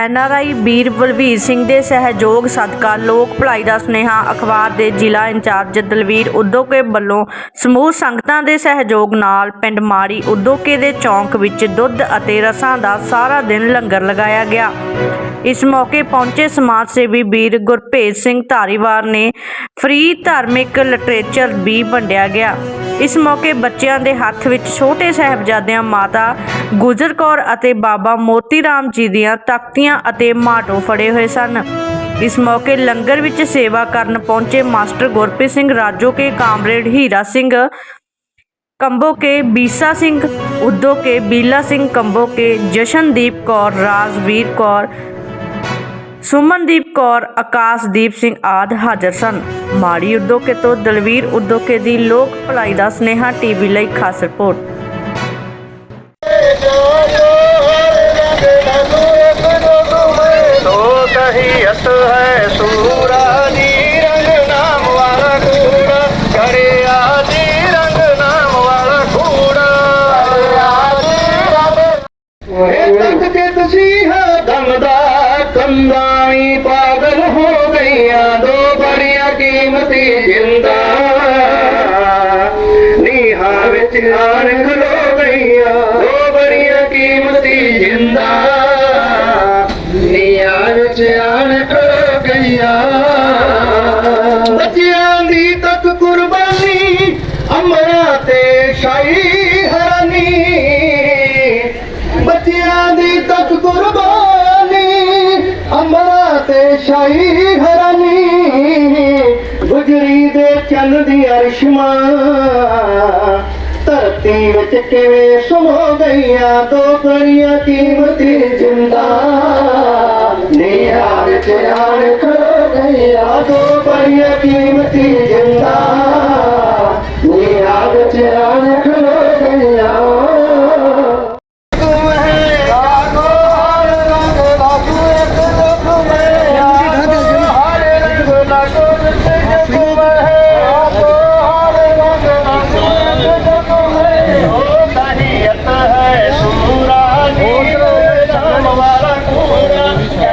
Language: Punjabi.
ਐਨਆਰਆਈ ਵੀਰ ਬਲਵੀਰ ਸਿੰਘ ਦੇ ਸਹਿਯੋਗ ਸਦਕਾ ਲੋਕ ਭਲਾਈ ਦਾ ਸੁਨੇਹਾ ਅਖਬਾਰ ਦੇ ਜ਼ਿਲ੍ਹਾ ਇੰਚਾਰਜ ਦਲਵੀਰ ਉਦੋਕੇ ਵੱਲੋਂ ਸਮੂਹ ਸੰਗਤਾਂ ਦੇ ਸਹਿਯੋਗ ਨਾਲ ਪਿੰਡ ਮਾੜੀ ਉਦੋਕੇ ਦੇ ਚੌਂਕ ਵਿੱਚ ਦੁੱਧ ਅਤੇ ਰਸਾਂ ਦਾ ਸਾਰਾ ਦਿਨ ਲੰਗਰ ਲਗਾਇਆ ਗਿਆ। ਇਸ ਮੌਕੇ ਪਹੁੰਚੇ ਸਮਾਜ ਸੇਵੀ ਵੀਰ ਗੁਰਭੇਜ ਸਿੰਘ ਧਾਰੀਵਾਲ ਨੇ ਫ੍ਰੀ ਧਾਰਮਿਕ ਲਿਟਰੇਚਰ ਵੀ ਵੰਡਿਆ ਗਿਆ। ਇਸ ਮੌਕੇ ਬੱਚਿਆਂ ਦੇ ਹੱਥ ਵਿੱਚ ਛੋਟੇ ਸਾਹਿਬਜ਼ਾਦਿਆਂ ਮਾਤਾ ਗੁਜਰ ਕੌਰ ਅਤੇ ਬਾਬਾ ਮੋਤੀ ਰਾਮ ਜੀ ਦੀਆਂ ਤਖਤੀਆਂ ਅਤੇ ਮਾਟੋ ਫੜੇ ਹੋਏ ਸਨ। ਇਸ ਮੌਕੇ ਲੰਗਰ ਵਿੱਚ ਸੇਵਾ ਕਰਨ ਪਹੁੰਚੇ master Gurpreet Singh Rajoke, comrade Hira Singh, Kamboke ਬੀਸਾ Singh, Udoke ਬੀਲਾ Singh, Kamboke Jashandeep Kaur, Rajveer Kaur Sumandeep Kaur Akashdeep Singh ਆਦ ਹਾਜ਼ਰ ਸਨ। ਮਾੜੀ ਉਦੋਕੇ ਤੋਂ ਦਲਵੀਰ ਉਦੋਕੇ ਦੀ ਲੋਕ ਭਲਾਈ ਦਾ ਸਨੇਹਾ ਟੀਵੀ ਲਈ ਖਾਸ ਰਿਪੋਰਟ। ਅਤ ਹੈ ਸੂਰਾ ਤੁਸੀਂ ਕੰਦਾਈ ਪਾਗਲ ਹੋ ਗਈਆਂ, ਦੋ ਬੜੀਆਂ ਕੀਮਤੀ ਜਿੰਦਾ। ਨੀਹਾਂ ਵਿੱਚ ਆਣ ਖਲੋ ਗਈਆਂ, ਦੋ ਬੜੀਆਂ ਕੀਮਤੀ ਜਿੰਦਾ। ਨੀਹਾਂ ਵਿੱਚ ਆਣ ਖਲੋ ਗਈਆਂ। ਬੱਚਿਆਂ ਦੀ ਤੱਕ ਕੁਰਬਾਨੀ, ਅਮਰਾਂ ਤੇ ਸ਼ਾਹੀ ਹਰਾਨੀ। ਬੱਚਿਆਂ ਦੀ ਤੱਕ ਕੁਰਬਾਨੀ ਅੰਬਰਾਂ ਸ਼ਾਹੀ ਹਰਾਨੀ ਗੁਜਰੀ ਦੇ ਚੰਨ ਦੀ ਅਰਸ਼ਮਾਂ ਧਰਤੀ ਵਿੱਚ ਕਿਵੇਂ ਸਮੋ ਗਈਆਂ ਦੋ ਕਰੀਆਂ ਕੀਮਤੀ ਜਿੰਦਾ ਨੀਹਾਂ ਵਿੱਚ ਆਣ ਖਲੋ ਗਈਆਂ ਦੋ ਕਰੀਆਂ ਕੀਮਤੀ ਜਿੰਦਾ मुबारक होगा